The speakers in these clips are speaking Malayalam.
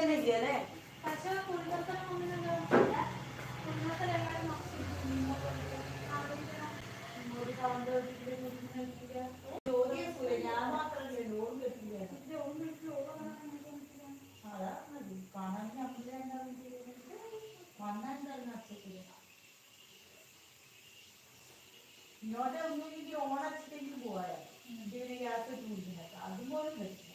തന്നെ അല്ലേ പക്ഷെ കുടുംബത്തിന് ഒന്നിനുണ്ടോ കുടുംബത്തിൽ എല്ലാവരും ജോലി പോയി. ഞാൻ മാത്രമല്ലേ ലോൺ കെട്ടില്ല അതാ മതി കാണാൻ നമ്മളെ വന്നാൽ തന്നെ അച്ഛക്കില്ല ഇങ്ങോട്ട് ഒന്നുമില്ലെങ്കിൽ ഓണച്ചിട്ടെങ്കിൽ പോയാ ഇതിന് ഗ്യാസ് ചൂടിനൊക്കെ അതുപോലും പറ്റില്ല.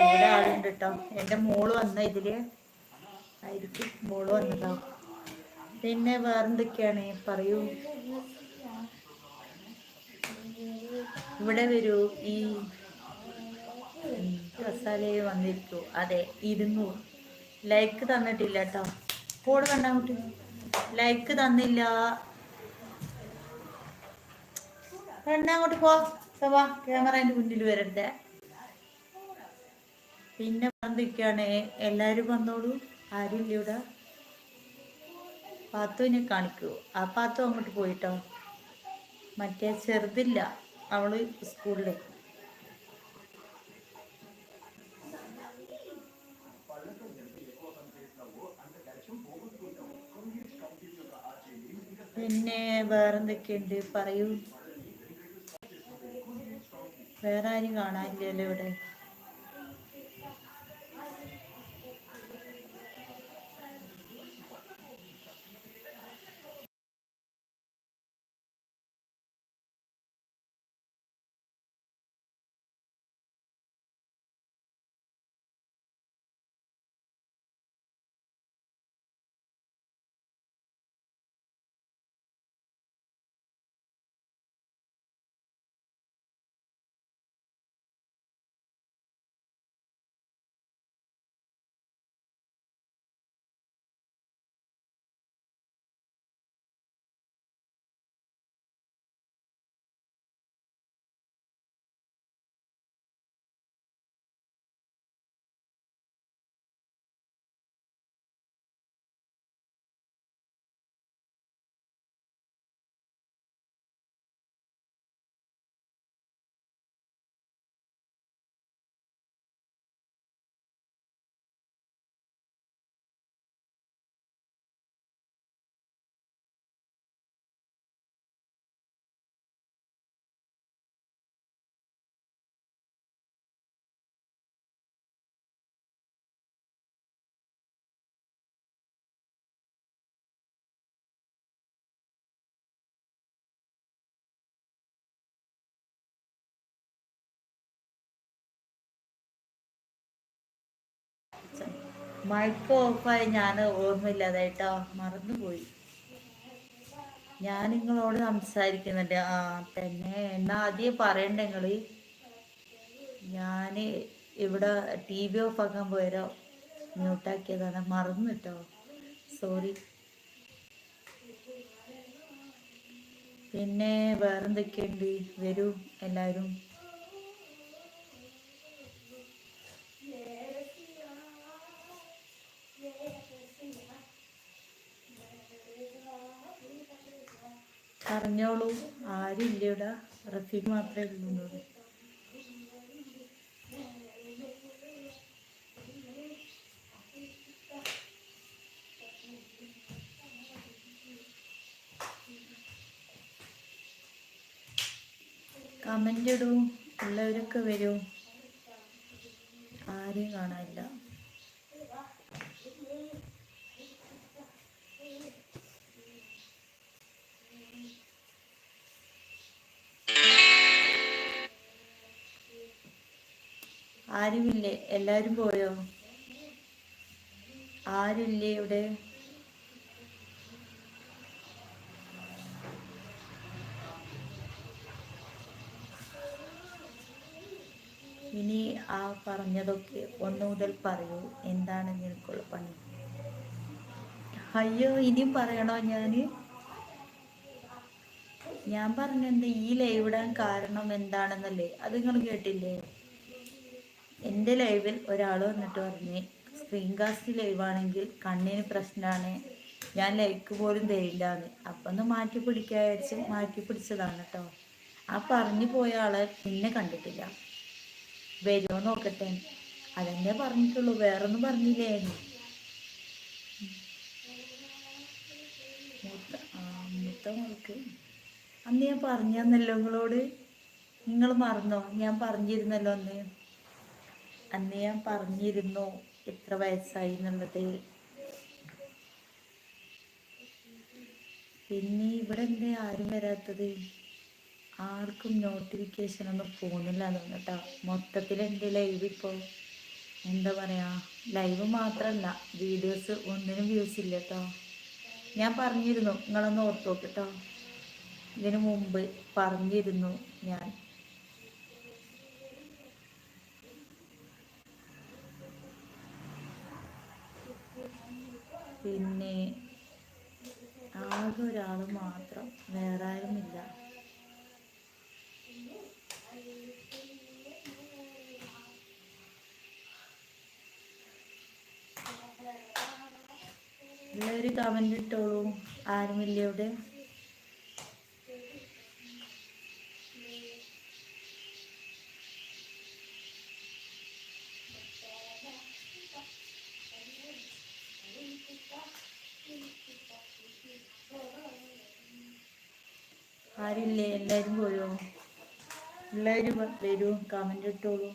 അവിടെ ആളുണ്ട് കേട്ടോ എന്റെ മോൾ വന്ന ഇതിൽ. ആയിരിക്കും. മോൾ വന്നതാ. പിന്നെ വേറെന്തൊക്കെയാണ്? പറയൂ. ഇവിടെ വരൂ. ഈ കസാലയിൽ വന്നിരിക്കൂ. അതെ ഇരുന്നൂറ് ലൈക്ക് തന്നിട്ടില്ല കേട്ടോ പോട് കണ്ടാ ലൈക്ക് തന്നില്ല. എന്നാ അങ്ങോട്ട് പോ. സവാ ക്യാമറേന്റെ മുന്നിൽ വരരുതേ പിന്നെ എന്തൊക്കെയാണ് എല്ലാരും വന്നോളൂ. ആരും ഇവിടെ പാത്തുവിനെ കാണിക്കൂ. ആ പാത്തു അങ്ങോട്ട് പോയിട്ടോ? മറ്റേ ചെറുതില്ല. അവൾ സ്കൂളിലെ. പിന്നെ വേറെന്തൊക്കെയുണ്ട്? പറയൂ. വേറെ ആരും കാണാനില്ലല്ലോ ഇവിടെ. മൈക്ക് ഓഫായി ഞാൻ ഓർമ്മയില്ലാതായിട്ടോ മറന്നുപോയി. ഞാൻ നിങ്ങളോട് സംസാരിക്കുന്നുണ്ട്. ആ തന്നെ എന്നാ ആദ്യം പറയണ്ട നിങ്ങൾ? ഞാൻ ഇവിടെ ടി വി ഓഫ് ആക്കാൻ പോയരോ മ്യൂട്ടാക്കിയതാണ് മറന്നു കേട്ടോ സോറി പിന്നെ വേറെന്തൊക്കെയുണ്ട്? വരൂ എല്ലാവരും. പറഞ്ഞോളൂ ആരും ഇല്ല ഇവിടെ റഫീഖ് മാത്രമേ ഉള്ളൂ കമന്റ് ഇടൂ. ഉള്ളവരൊക്കെ വരും. ആരെയും കാണാനില്ല. ആരുമില്ലേ? എല്ലാരും പോയോ? ആരില്ലേ ഇവിടെ? ഇനി ആ പറഞ്ഞതൊക്കെ ഒന്നു മുതൽ പറയൂ. എന്താണ് നിനക്കുള്ള പണി? അയ്യോ ഇനിയും പറയണോ ഞാൻ ഞാൻ പറഞ്ഞെന്താ ഈ ലൈവിടാൻ കാരണം എന്താണെന്നല്ലേ? അത് നിങ്ങൾ കേട്ടില്ലേ? എന്റെ ലൈവിൽ ഒരാൾ വന്നിട്ട് പറഞ്ഞ് സ്ക്രീൻ കാസ്റ്റ് ലൈവാണെങ്കിൽ കണ്ണിന് പ്രശ്നമാണ് ഞാൻ ലൈക്ക് പോലും തരില്ല എന്ന് അപ്പം ഒന്ന് മാറ്റി പിടിക്കാൻ വെച്ച് മാറ്റി പിടിച്ചതാണ് കേട്ടോ ആ പറഞ്ഞു പോയ ആളെ പിന്നെ കണ്ടിട്ടില്ല. വരുമോ നോക്കട്ടെ. അതെന്നെ പറഞ്ഞിട്ടുള്ളൂ. വേറൊന്നും പറഞ്ഞില്ലായിരുന്നു മൂത്ത അന്ന് ഞാൻ പറഞ്ഞല്ലോ നിങ്ങളോട്. നിങ്ങൾ മറന്നോ? ഞാൻ പറഞ്ഞിരുന്നല്ലോ അന്ന്. അന്ന് ഞാൻ പറഞ്ഞിരുന്നു എത്ര വയസ്സായി എന്നുള്ളത് പിന്നെ ഇവിടെ എന്തേ ആരും വരാത്തത്? ആർക്കും നോട്ടിഫിക്കേഷൻ ഒന്നും പോകുന്നില്ല തോന്നട്ടോ മൊത്തത്തിൽ എന്റെ ലൈവ് ഇപ്പോൾ എന്താ പറയാ? ലൈവ് മാത്രമല്ല വീഡിയോസ് ഒന്നിനും വ്യൂസ് ഇല്ല കേട്ടോ ഞാൻ പറഞ്ഞിരുന്നു നിങ്ങളൊന്ന് ഓർത്തു നോക്കട്ടോ ഇതിനു മുമ്പ് പറഞ്ഞിരുന്നു ഞാൻ. പിന്നെ ആകെ ഒരാൾ മാത്രം വേറെ ആരുമില്ല എല്ലാവരും കമന്റ് ഇട്ടോളൂ. ആരുമില്ല ഇവിടെ ആരില്ലേ? എല്ലാവരും പോയോ എല്ലാവരും വരൂ കമന്റ് ഇട്ടോളൂ.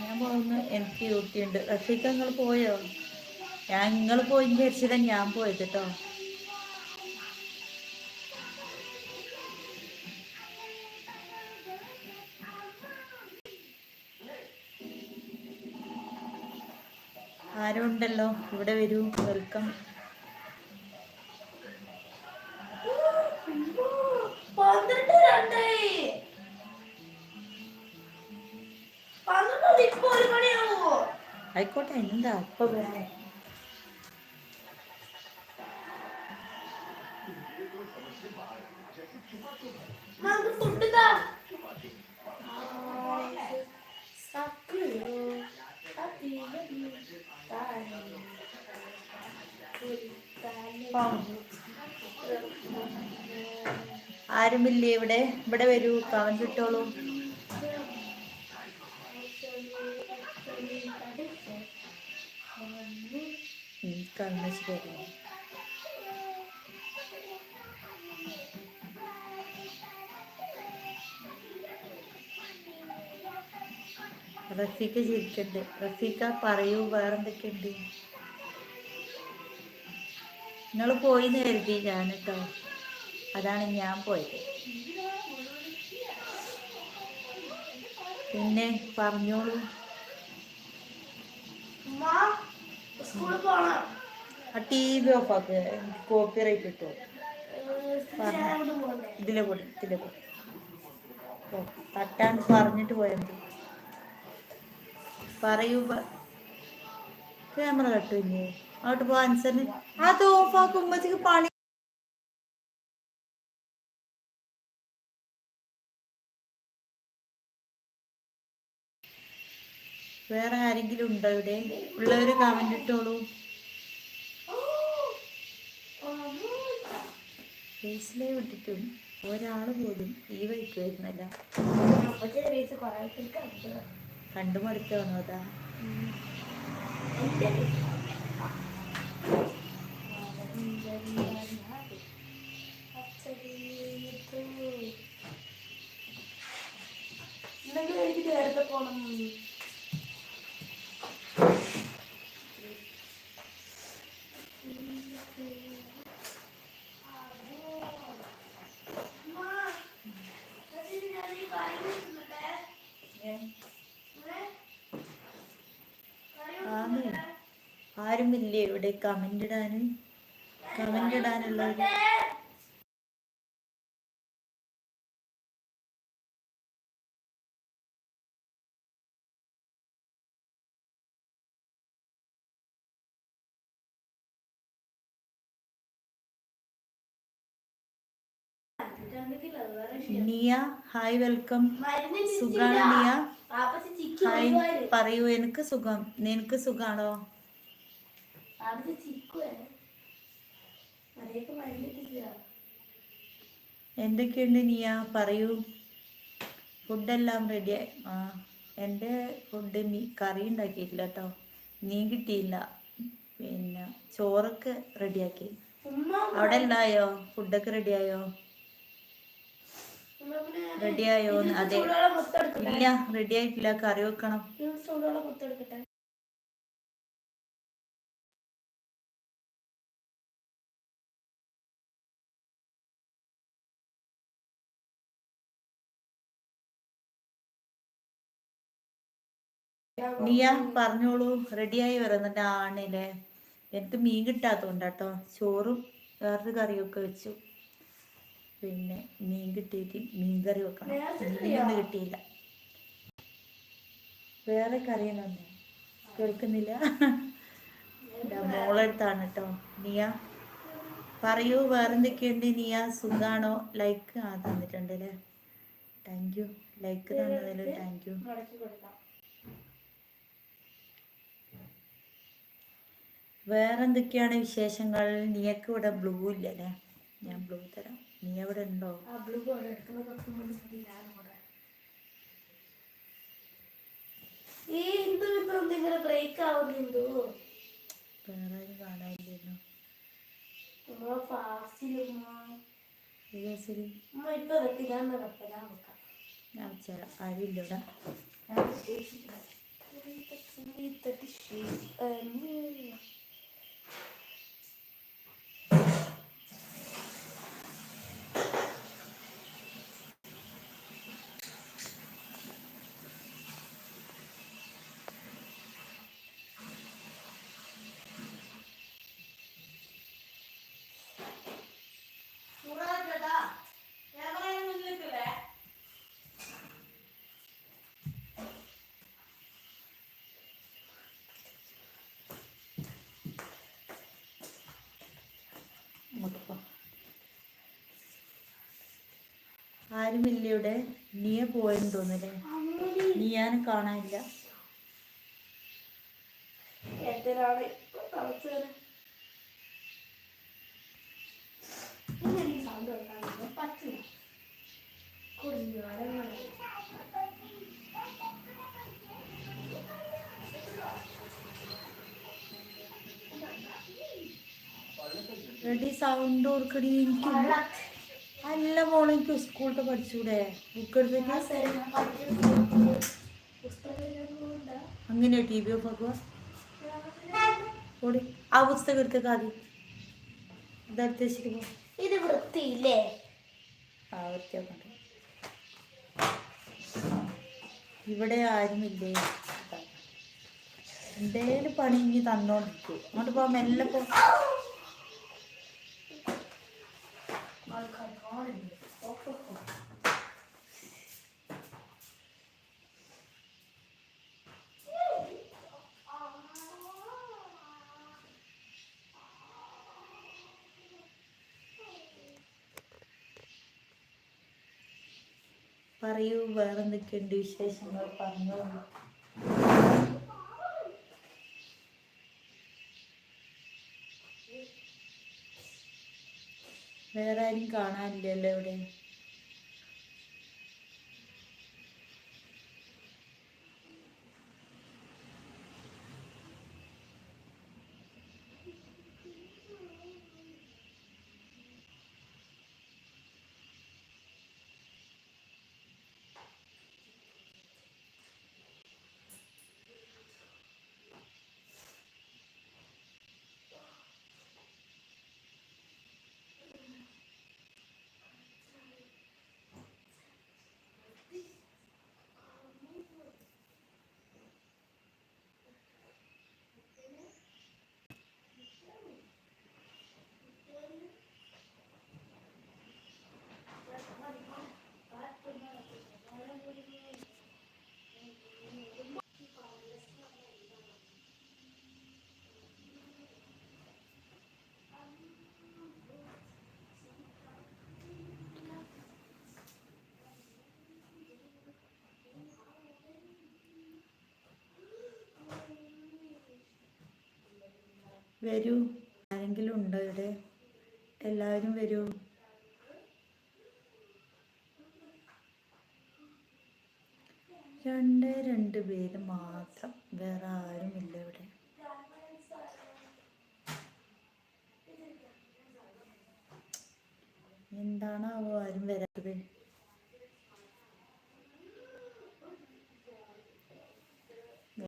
ഞാൻ പോകുന്നു എനിക്ക് ഡ്യൂട്ടിയുണ്ട് റഫീഖ് നിങ്ങൾ പോയോ? ഞാൻ നിങ്ങൾ പോയി വിചാരിച്ചില്ല ഞാൻ പോയത് കേട്ടോ ആരും ഉണ്ടല്ലോ. ഇവിടെ വരൂ. വെൽക്കം. ആയിക്കോട്ടെ എന്താ? അപ്പൊ താ ആരുമില്ലേ ഇവിടെ? ഇവിടെ വരൂ കമന്റ് ഇട്ടോളൂ റഫീഖ ജീവിക്കണ്ട്. റഫീഖ പറയൂ വേറെന്തൊക്കെയുണ്ട്? നിങ്ങൾ പോയി എന്ന് കരുതി ഞാൻ കേട്ടോ അതാണ് ഞാൻ പോയത്. പിന്നെ പറഞ്ഞോളൂ. ആ ടി വി ഓഫ് ആക്കുക കോപ്പി റൈറ്റ് അങ്ങോട്ട് ഇതിലെ കൂടെ. ഇതിലെ കൂടെ. തട്ടാൻ പറഞ്ഞിട്ട് പോയത് മതി. പറയൂ ക്യാമറ കട്ടില്ലേ അങ്ങോട്ട് പോ ആൻസറിന് അത് ഓഫ് ആക്കുമ്പോഴത്തേക്ക് പണി വേറെ ആരെങ്കിലും ഉണ്ടോ ഇവിടെ? ഉള്ളവര് കമന്റ് ഇട്ടോളൂ. ഫേസിലേ വിട്ടിട്ടും ഒരാൾ പോലും ഈ വഴിക്ക് വരുന്നില്ല. കണ്ടു മടുത്താണോ വന്നതാ ഇന്നെങ്കിലും എനിക്ക് നേരത്തെ പോണം. ആരുമില്ലേ ഇവിടെ? കമന്റ് ഇടാന്. കമന്റ് ഇടാനുള്ളവര്. നിയ ഹായ് വെൽക്കം സുഖാണ് നിയ? ഹായ് പറയൂ എനിക്ക് സുഖം. നിനക്ക് സുഖാണോ? എന്തൊക്കെയുണ്ട് നീയ? പറയൂ. ഫുഡെല്ലാം റെഡി ആ എന്റെ ഫുഡ് മീ കറി ഉണ്ടാക്കിയിട്ടില്ല കേട്ടോ മീൻ കിട്ടിയില്ല. പിന്നെ ചോറൊക്കെ റെഡിയാക്കി അവിടെ ഉണ്ടായോ ഫുഡൊക്കെ റെഡിയായോ റെഡിയായോ അതെ. ഇല്ല റെഡി ആയിട്ടില്ല. കറി വെക്കണം. നീയ പറഞ്ഞോളൂ. റെഡിയായി വരുന്നുണ്ട് ആണില്ലേ എനിക്ക് മീൻ കിട്ടാത്തതുകൊണ്ടാട്ടോ ചോറും വേറൊരു കറിയൊക്കെ വെച്ചു. പിന്നെ മീൻ കിട്ടിയിട്ട് മീൻ കറി വെക്കണം. മീനൊന്നും കിട്ടിയില്ല. വേറെ കറിയൊന്നും കേൾക്കുന്നില്ല ഇതാ മോളെടുത്താണ് കേട്ടോ നിയ പറയൂ. വേറെന്തൊക്കെയുണ്ട്? നിയ സുഖാണോ? ലൈക്ക് ആ തന്നിട്ടുണ്ട് അല്ലേ താങ്ക് യു ലൈക്ക് തന്നതിൽ താങ്ക് യു മടക്കി കൊടുക്കാം വേറെ എന്തൊക്കെയാണ് വിശേഷങ്ങൾ? നീയൊക്കെ ഇവിടെ ബ്ലൂ ഇല്ലല്ലേ ഞാൻ ബ്ലൂ തരാം. നീ അവിടെ ഉണ്ടോ? വേറെ കാണാനില്ലല്ലോ. എടുക്കുന്ന കുറച്ച് മുന്നിൽ ഞാനും കൂടെ ഈ ഹിന്ദു ഇപ്പൊ എന്തെങ്കിലും ബ്രേക്ക് ആവുന്നു ഹിന്ദു വേറെ ആരും കാണാനില്ലല്ലോ നമ്മളെ ഫാസ്റ്റിൽ ഉമ്മ ഈ കേസിൽ ഉമ്മ ഇപ്പൊ വെട്ടി ഞാൻ വെക്കാം ഞാൻ വെക്കാം ഞാൻ വെച്ചുതരാം ആരുമില്ല ഇവിടെ സുറാജേട്ടാ ക്യാമറയുടെ മുന്നിലേക്കല്ലേ അങ്ങോട്ട് പോ. ആരുമില്ല ഇവിടെ. നീയ പോയെന്ന് തോന്നുന്നല്ലേ? നീ ഞാൻ കാണാനില്ല റെഡി സൗണ്ട് ഓർക്കടി എനിക്ക് അല്ല മോളെ എനിക്ക് സ്കൂളിൽ പഠിച്ചൂടെ? ബുക്ക് എടുത്തിട്ട് പുസ്തകം അങ്ങനെ ടി വി ഓഫ് ആക്കുക ഓടി. ആ പുസ്തകം എടുത്തേക്ക് ആദ്യം ഇതെടുത്ത് വെച്ചിട്ട് ഇത് വൃത്തിയില്ലേ? ആ വൃത്തിയാക്കണ്ട ഇവിടെ ആരുമില്ലേ? എന്തേലും പണി ഇനി തന്നോണ്ടിരിക്കും അങ്ങോട്ട് പോകാൻ മെല്ലെ പോ. പറയൂ വേറെന്തൊക്കെയുണ്ട് വിശേഷങ്ങൾ? പറഞ്ഞോളൂ. വേറെ ആരും കാണാനില്ലല്ലോ ഇവിടെ. വരൂ. ആരെങ്കിലും ഉണ്ടോ ഇവിടെ? എല്ലാവരും വരൂ. രണ്ട് രണ്ട് പേര് മാത്രം. വേറെ ആരുമില്ല ഇവിടെ. എന്താണാവോ ആരും വരാത്തത്